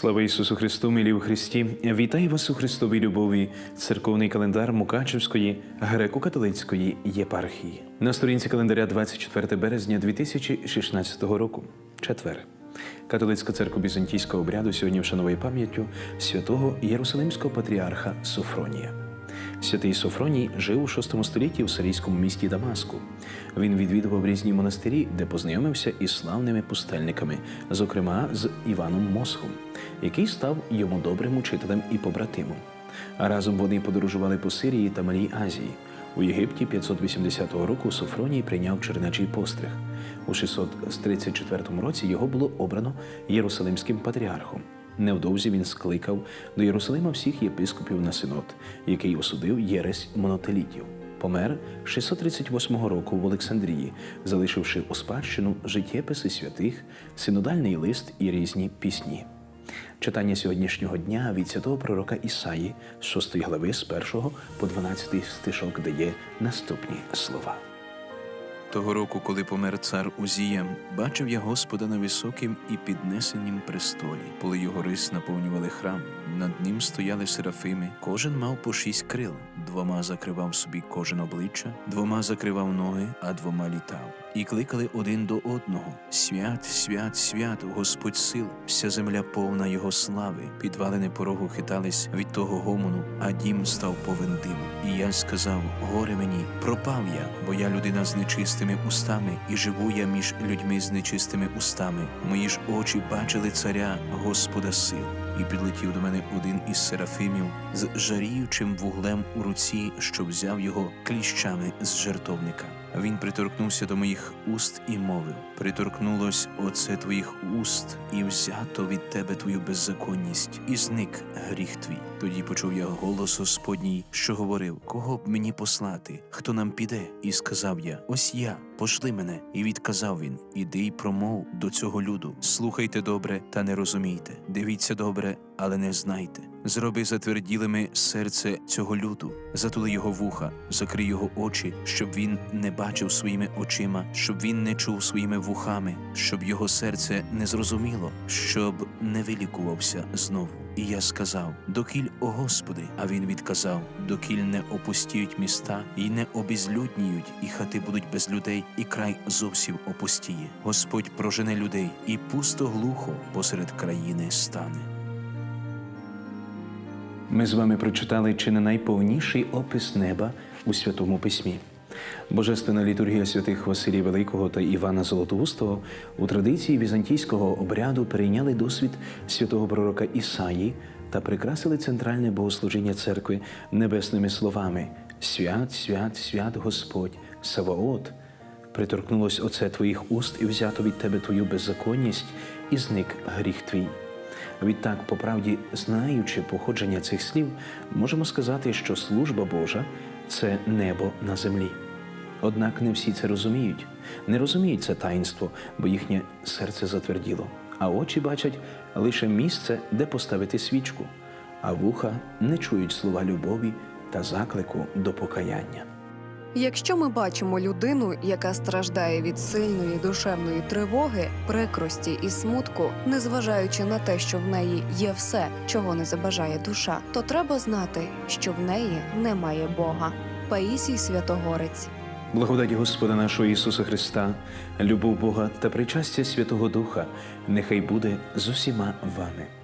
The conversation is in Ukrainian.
Слава Ісусу Христу, милі у Христі! Вітаю вас у Христовій любові, церковний календар Мукачевської греко-католицької єпархії. На сторінці календаря 24 березня 2016 року. Четвер. Католицька церква Візантійського обряду сьогодні вшановує пам'яттю святого Єрусалимського патріарха Софронія. Святий Софроній жив у VI столітті в сирійському місті Дамаску. Він відвідував різні монастирі, де познайомився із славними пустельниками, зокрема з Іваном Мосхом, який став йому добрим учителем і побратимом. А разом вони подорожували по Сирії та Малій Азії. У Єгипті 580 року Софроній прийняв чернечий постриг. У 634 році його було обрано Єрусалимським патріархом. Невдовзі він скликав до Єрусалима всіх єпископів на синод, який осудив єресь монотелітів. Помер 638 року в Олександрії, залишивши у спадщину життєписи святих, синодальний лист і різні пісні. Читання сьогоднішнього дня від святого пророка Ісаї, з 6 глави з 1 по 12 стишок дає наступні слова. Того року, коли помер цар Узія, бачив я Господа на високім і піднесенім престолі, коли його рис наповнювали храм. Над ним стояли серафими, кожен мав по шість крил, двома закривав собі кожен обличчя, двома закривав ноги, а двома літав. І кликали один до одного: Свят, свят, свят, Господь сил, вся земля повна Його слави. Підвалини порогу хитались від того гомону, а дім став повен диму. І я сказав: Горе мені, пропав я, бо я людина з нечистими устами, і живу я між людьми з нечистими устами. Мої ж очі бачили царя, Господа сил. І підлетів до мене один із серафимів з жаріючим вуглем у руці, що взяв його кліщами з жертовника. Він приторкнувся до моїх уст і мовив: Приторкнулось оце твоїх уст, і взято від тебе твою беззаконність, і зник гріх твій. Тоді почув я голос Господній, що говорив: Кого б мені послати? Хто нам піде? І сказав я: Ось я, пошли мене. І відказав він: Іди й промов до цього люду. Слухайте добре, та не розумійте. Дивіться добре, але не знайте. Зроби затверділими серце цього люду, затули його вуха, закрий його очі, щоб він не бачив своїми очима, щоб він не чув своїми вухами, щоб його серце не зрозуміло, щоб не вилікувався знову. І я сказав: Докіль, о Господи, а він відказав: Докіль не опустіють міста, і не обізлюдніють, і хати будуть без людей, і край зовсім опустіє. Господь прожене людей, і пусто глухо посеред країни стане. Ми з вами прочитали чи не найповніший опис неба у Святому Письмі. Божественна літургія святих Василія Великого та Івана Золотоустого у традиції візантійського обряду перейняли досвід святого пророка Ісаї та прикрасили центральне богослужіння церкви небесними словами Свят, свят, свят Господь, Саваот. Приторкнулось оце твоїх уст і взято від тебе твою беззаконність, і зник гріх твій. Відтак, по правді, знаючи походження цих слів, можемо сказати, що служба Божа це небо на землі. Однак не всі це розуміють, не розуміють це таїнство, бо їхнє серце затверділо, а очі бачать лише місце, де поставити свічку, а вуха не чують слова любові та заклику до покаяння. Якщо ми бачимо людину, яка страждає від сильної душевної тривоги, прикрості і смутку, незважаючи на те, що в неї є все, чого не забажає душа, то треба знати, що в неї немає Бога. Паїсій Святогорець. Благодаті Господа нашого Ісуса Христа, любов Бога та причастя Святого Духа нехай буде з усіма вами.